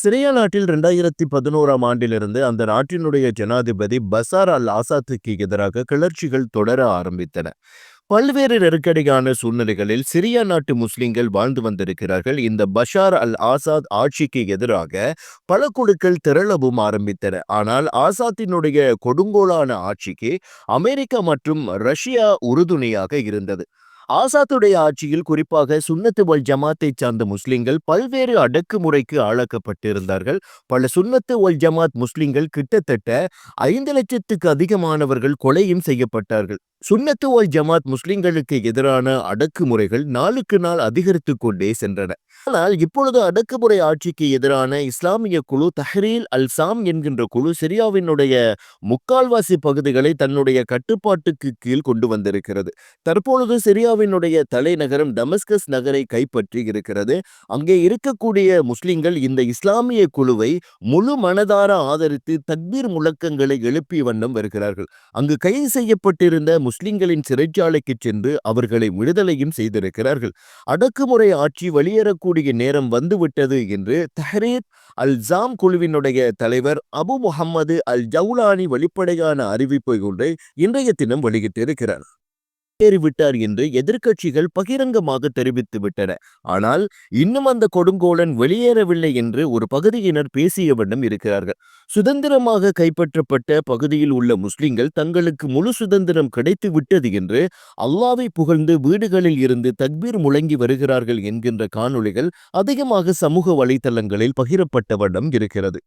Syria நாட்டில் இரண்டாயிரத்தி பதினோராம் ஆண்டிலிருந்து அந்த நாட்டினுடைய ஜனாதிபதி பசார் அல் ஆசாத்துக்கு எதிராக கிளர்ச்சிகள் தொடர ஆரம்பித்தன. பல்வேறு நெருக்கடியான சூழ்நிலைகளில் சிரியா நாட்டு முஸ்லிம்கள் வாழ்ந்து வந்திருக்கிறார்கள். இந்த பஷார் அல் ஆசாத் ஆட்சிக்கு எதிராக பல குழுக்கள் திரளவும் ஆரம்பித்தன. ஆனால் ஆசாத்தினுடைய கொடுங்கோலான ஆட்சிக்கு அமெரிக்கா மற்றும் ரஷ்யா உறுதுணையாக இருந்தது. ஆசாத்துடைய ஆட்சியில் குறிப்பாக சுன்னத்து வல் ஜமாத்தை சார்ந்த முஸ்லிம்கள் பல்வேறு அடக்குமுறைக்கு ஆளாக்கப்பட்டிருந்தார்கள். பல சுன்னத்து வல் ஜமாத் முஸ்லிம்கள் கிட்டத்தட்ட ஐந்து லட்சத்துக்கு அதிகமானவர்கள் கொலையும் செய்யப்பட்டார்கள். சுன்னத்து வல் ஜமாத் முஸ்லிம்களுக்கு எதிரான அடக்குமுறைகள் நாளுக்கு நாள் அதிகரித்து கொண்டே சென்றன. ஆனால் இப்பொழுது அடக்குமுறை ஆட்சிக்கு எதிரான இஸ்லாமிய குழு தஹ்ரீல் அல் சாம் என்கின்ற குழு சிரியாவினுடைய முக்கால்வாசி பகுதிகளை தன்னுடைய கட்டுப்பாட்டுக்கு கீழ் கொண்டு வந்திருக்கிறது. தற்பொழுது சிரியாவினுடைய தலைநகரம் டமஸ்கஸ் நகரை கைப்பற்றி இருக்கிறது. அங்கே இருக்கக்கூடிய முஸ்லிம்கள் இந்த இஸ்லாமிய குழுவை முழு மனதார ஆதரித்து தக்பீர் முழக்கங்களை எழுப்பிய வண்ணம் வருகிறார்கள். அங்கு கைது செய்யப்பட்டிருந்த முஸ்லிம்களின் சிறைச்சாலைக்கு சென்று அவர்களை விடுதலையும் செய்திருக்கிறார்கள். அடக்குமுறை ஆட்சி வெளியேறக்கூடிய நேரம் வந்துவிட்டது என்று தஹரீர் அல் ஜாம் குழுவினுடைய தலைவர் அபு முகமது அல் ஜவுலானி வெளிப்படையான அறிவிப்பை ஒன்றை இன்றைய தினம் வெளியிட்டிருக்கிறார். ஏறிவிட்டார் என்று எதிர்க்கட்சிகள் பகிரங்கமாக தெரிவித்துவிட்டன ஆனால் இன்னும் அந்த கொடுங்கோலன் வெளியேறவில்லை என்று ஒரு பகுதியினர் பேசிய வண்ணம் இருக்கிறார்கள். சுதந்திரமாக கைப்பற்றப்பட்ட பகுதியில் உள்ள முஸ்லிம்கள் தங்களுக்கு முழு சுதந்திரம் கிடைத்து விட்டது என்று அல்லாவை புகழ்ந்து வீடுகளில் இருந்து தக்பீர் முழங்கி வருகிறார்கள் என்கின்ற காணொளிகள் அதிகமாக சமூக வலைதளங்களில் பகிரப்பட்ட வண்ணம் இருக்கிறது.